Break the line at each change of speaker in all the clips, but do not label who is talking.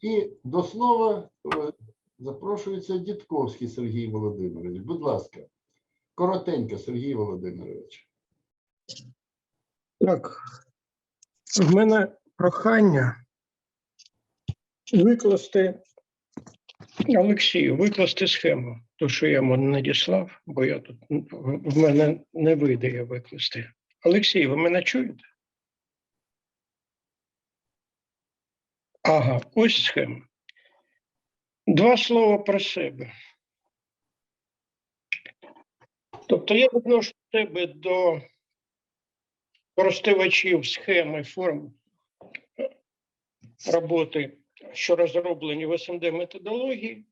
І до слова е, запрошується Дідковський Сергій Володимирович. Будь ласка, коротенько, Сергій Володимирович.
Так, в мене прохання викласти Олексію, викласти схему, ту, що я йому надіслав, бо я тут в мене не вийде її викласти. Олексій, ви мене чуєте? Ага, ось схема. Два слова про себе. Тобто я відношу себе до користувачів схеми форм роботи, що розроблені в СМД методології.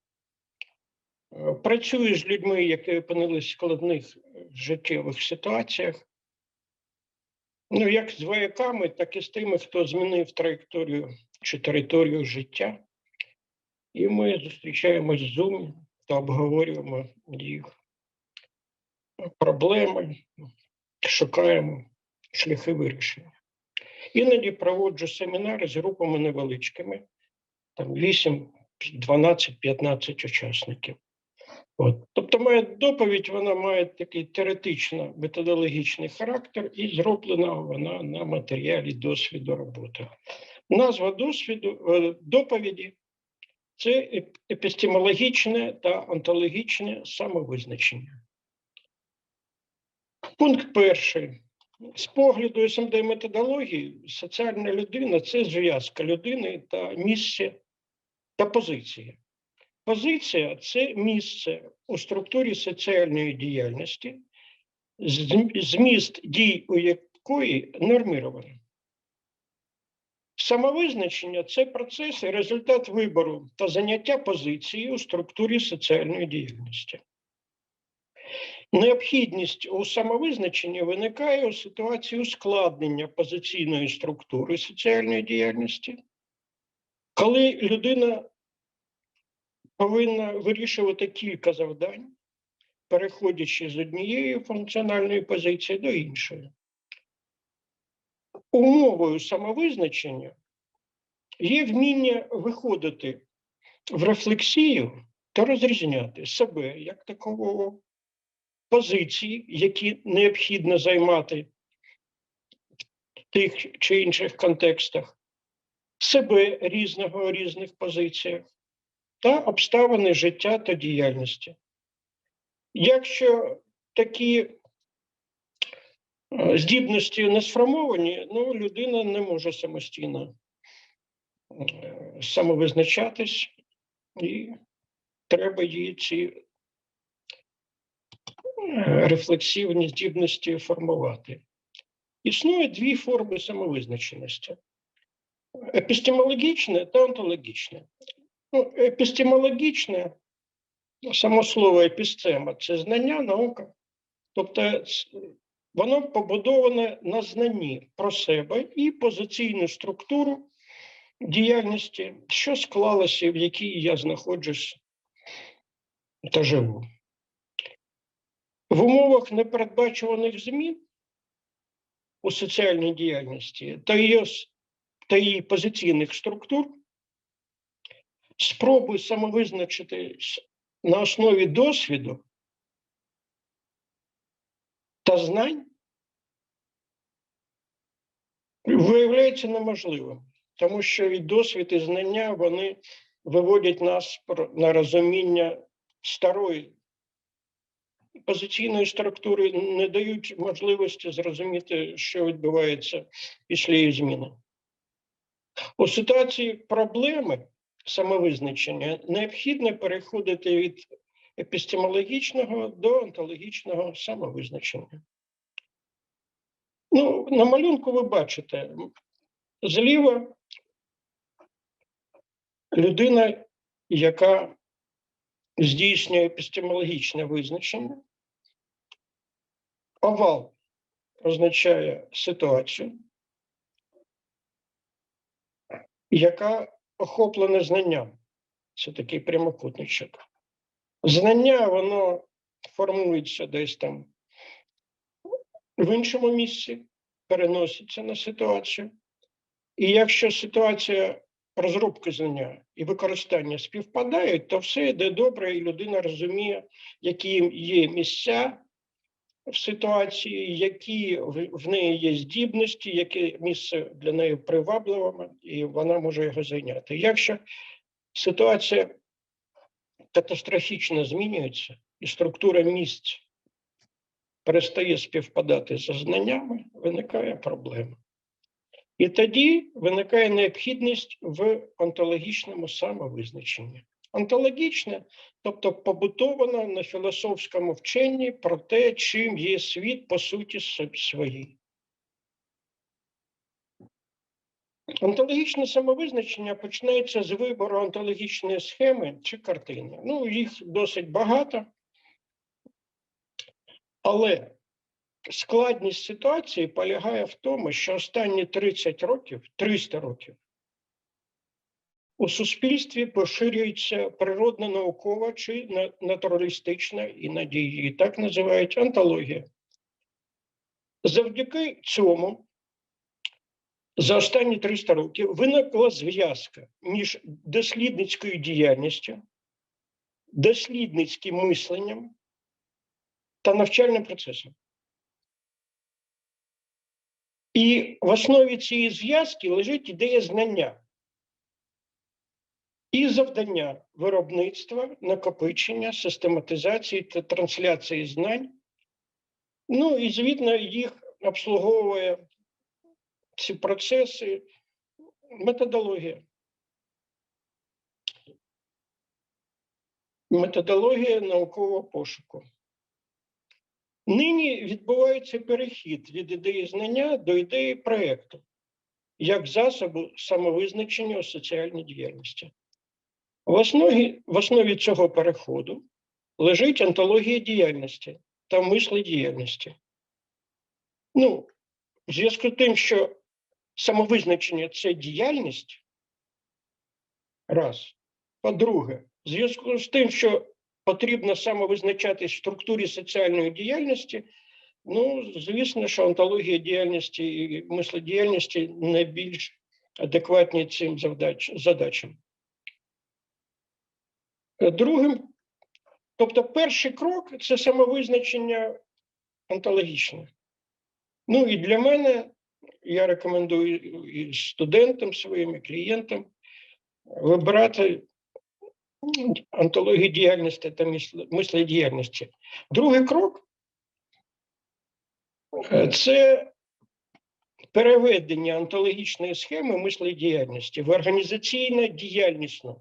Працюю з людьми, які опинились в складних життєвих ситуаціях. Ну, як з вояками, так і з тими, хто змінив траєкторію чи територію життя. І ми зустрічаємось в Zoom та обговорюємо їх проблеми, шукаємо шляхи вирішення. Іноді проводжу семінари з групами невеличкими, там 8, 12, 15 учасників. От. Тобто моя доповідь вона має такий теоретично методологічний характер і зроблена вона на матеріалі досвіду роботи. Назва досвіду е, доповіді це епістемологічне та онтологічне самовизначення. Пункт перший. З погляду СМД методології, соціальна людина це зв'язка людини та місце та позиції. Позиція це місце у структурі соціальної діяльності, зміст дій у якої нормірований. Самовизначення це процес і результат вибору та заняття позиції у структурі соціальної діяльності. Необхідність у самовизначенні виникає у ситуації ускладнення позиційної структури соціальної діяльності, коли людина повинна вирішувати кілька завдань, переходячи з однієї функціональної позиції до іншої. Умовою самовизначення є вміння виходити в рефлексію та розрізняти себе як такого позиції, які необхідно займати в тих чи інших контекстах, себе різного різних позиціях та обставини життя та діяльності. Якщо такі здібності не сформовані, ну, людина не може самостійно е, самовизначатись, і треба їй ці е, рефлексивні здібності формувати. Існує дві форми самовизначеності: епістемологічне та онтологічне. Ну, епістемологічне, само слово епістема це знання, наука. Тобто воно побудоване на знанні про себе і позиційну структуру діяльності, що склалося, в якій я знаходжусь та живу. В умовах непередбачуваних змін у соціальній діяльності та її, та її позиційних структур спроби самовизначитись на основі досвіду та знань виявляється неможливим, тому що і досвід, і знання вони виводять нас на розуміння старої позиційної структури, не дають можливості зрозуміти, що відбувається після її зміни. У ситуації проблеми самовизначення необхідно переходити від епістемологічного до онтологічного самовизначення. Ну, на малюнку ви бачите, зліва людина, яка здійснює епістемологічне визначення. Овал означає ситуацію, яка охоплена знанням. Це такий прямокутничок. Знання, воно формується десь там в іншому місці, переноситься на ситуацію. І якщо ситуація розробки знання і використання співпадають, то все йде добре, і людина розуміє, які є місця в ситуації, які в неї є здібності, яке місце для неї привабливе, і вона може його зайняти. Якщо ситуація катастрофічно змінюється, і структура місць перестає співпадати за знаннями, виникає проблема. І тоді виникає необхідність в онтологічному самовизначенні. Онтологічне, тобто побутовано на філософському вченні про те, чим є світ по суті своїй. Онтологічне самовизначення починається з вибору онтологічної схеми чи картини. Ну, їх досить багато. Але складність ситуації полягає в тому, що останні 30 років, 300 років, у суспільстві поширюється природно наукова чи натуралістична, іноді її так називають антологія. Завдяки цьому за останні 300 років виникла зв'язка між дослідницькою діяльністю, дослідницьким мисленням та навчальним процесом. І в основі цієї зв'язки лежить ідея знання і завдання виробництва, накопичення, систематизації та трансляції знань. Ну і звідно їх обслуговує ці процеси методологія. Методологія наукового пошуку. Нині відбувається перехід від ідеї знання до ідеї проєкту як засобу самовизначення у соціальній діяльності. В основі, в основі цього переходу лежить антологія діяльності та мисли діяльності. Ну, в зв'язку з тим, що самовизначення це діяльність, раз. По-друге, в зв'язку з тим, що потрібно самовизначатись в структурі соціальної діяльності, ну, звісно, що онтологія діяльності і мислодіяльності найбільш адекватні цим завдач, задачам. Е, Другим, тобто перший крок це самовизначення онтологічне. Ну і для мене я рекомендую і студентам своїм, і клієнтам вибирати антологію діяльності та мисле- миследіяльності. Другий крок це переведення антологічної схеми миследіяльності в організаційно діяльнісну,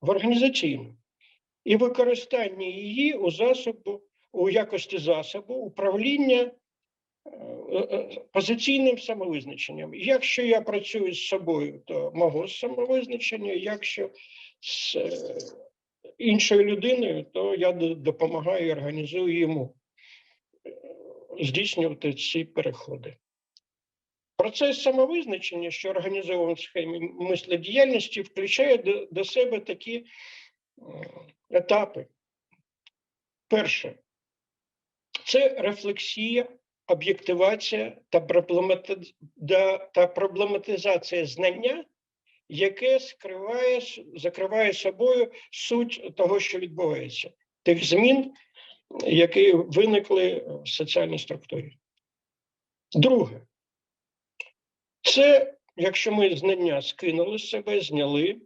в організаційну і використання її у засобу, у якості засобу управління е, е, позиційним самовизначенням. Якщо я працюю з собою, то мого самовизначення, якщо з е, іншою людиною, то я допомагаю і організую йому е, здійснювати ці переходи. Процес самовизначення, що організований в схемі мислодіяльності, включає до, до себе такі е, етапи. Перше це рефлексія, об'єктивація та проблематизація знання, яке скриває, закриває собою суть того, що відбувається, тих змін, які виникли в соціальній структурі. Друге, це якщо ми знання скинули з себе, зняли,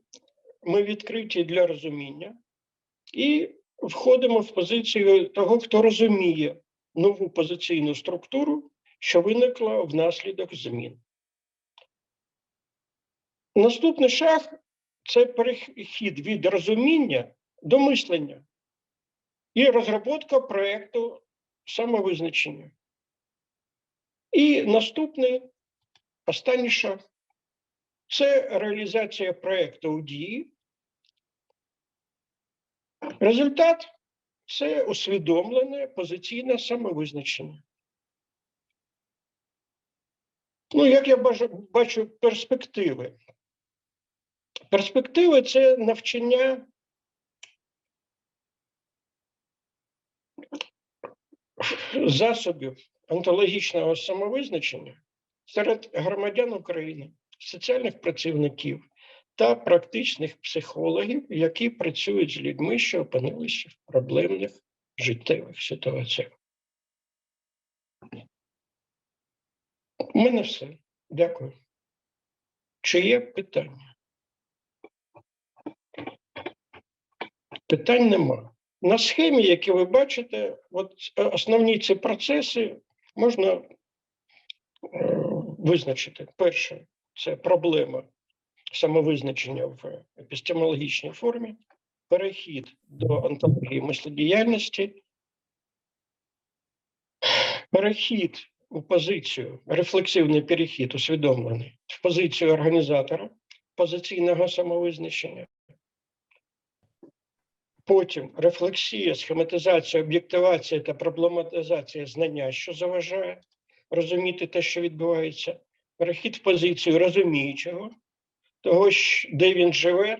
ми відкриті для розуміння і входимо в позицію того, хто розуміє нову позиційну структуру, що виникла внаслідок змін. Наступний шаг це перехід від розуміння до мислення і розробка проєкту самовизначення. І наступний останній шаг це реалізація проєкту у дії. Результат це усвідомлене позиційне самовизначення. Ну, як я бачу перспективи? Перспективи це навчання засобів онтологічного самовизначення серед громадян України, соціальних працівників та практичних психологів, які працюють з людьми, що опинилися в проблемних життєвих ситуаціях. У мене все. Дякую. Чи є питання? Питань нема. На схемі, які ви бачите, от е, основні ці процеси можна е, визначити. Перше це проблема самовизначення в епістемологічній формі, перехід до онтології мислодіяльності, перехід у позицію, рефлексивний перехід, усвідомлений, в позицію організатора позиційного самовизначення. Потім рефлексія, схематизація, об'єктивація та проблематизація знання, що заважає розуміти те, що відбувається, перехід в позицію розуміючого, того, де він живе,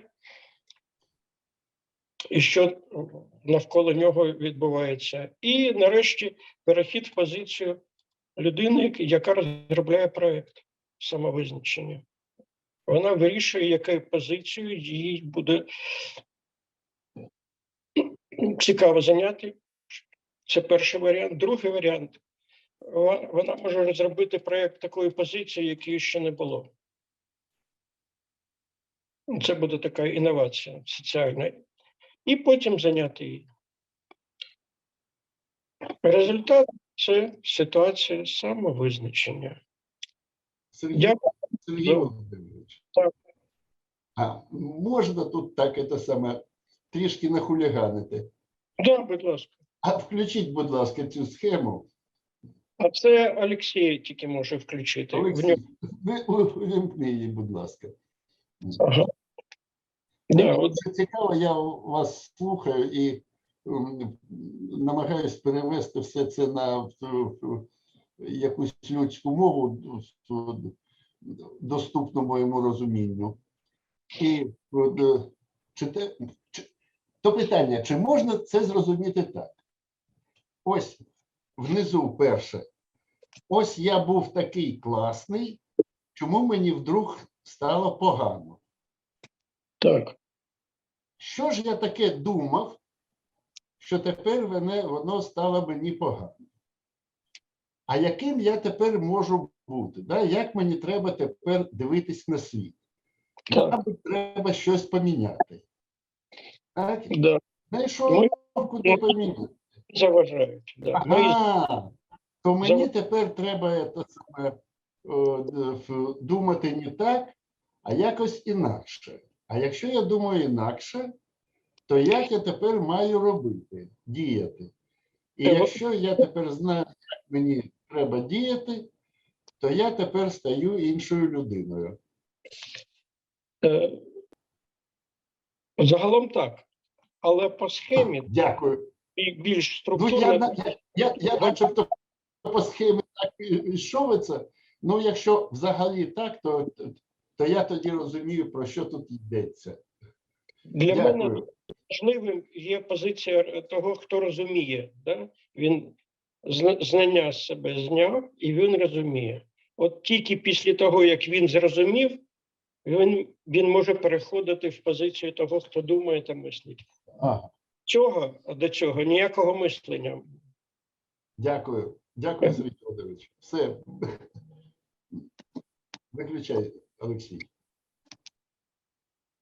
і що навколо нього відбувається. І нарешті перехід в позицію людини, яка розробляє проєкт самовизначення. Вона вирішує, якою позицією їй буде цікаво зайняти. Це перший варіант. Другий варіант. Вона може розробити проєкт такої позиції, якої ще не було. Це буде така інновація соціальна. І потім зайняти її. Результат це ситуація самовизначення.
Сергій,
Я Ну,
Володимирович.
так.
А можна тут так це саме трішки нахуліганити?
Да, будь ласка.
А включіть, будь ласка, цю схему.
А це Олексій тільки може включити.
Олексій, увімкни її, будь ласка.
Ага. Да, от,
Це цікаво, я вас слухаю і м, намагаюсь перевести все це на в- якусь людську мову, доступну моєму розумінню. І е, чи те, чи, то питання, чи можна це зрозуміти так? Ось внизу перше. Ось я був такий класний, чому мені вдруг стало погано?
так.
Що ж я таке думав, що тепер мене, воно стало мені погано? А яким я тепер можу бути? Да? Як мені треба тепер дивитись на світ? Мабуть, треба щось поміняти.
Да.
Знайшов, куди поміняти.
Заважають. Да.
Ага, то мені тепер треба це саме, о, думати не так, а якось інакше. А якщо я думаю інакше, то як я тепер маю робити, діяти? І
Е,
якщо я тепер знаю, як мені треба діяти, то я тепер стаю іншою людиною.
е, загалом так. Але по схемі
Дякую.
і більш
Ну, я, я, я, я начебто по схемі так йшов це. Ну, якщо взагалі так, то, то я тоді розумію, про що тут йдеться.
Для мене важливим є позиція того, хто розуміє. Да? Він знання з себе зняв і він розуміє. От тільки після того, як він зрозумів, він, він може переходити в позицію того, хто думає та мислить.
Ага,
Чого до чого? ніякого мислення.
дякую. Дякую, Сергій Володимирович. Все. Виключай, Олексій.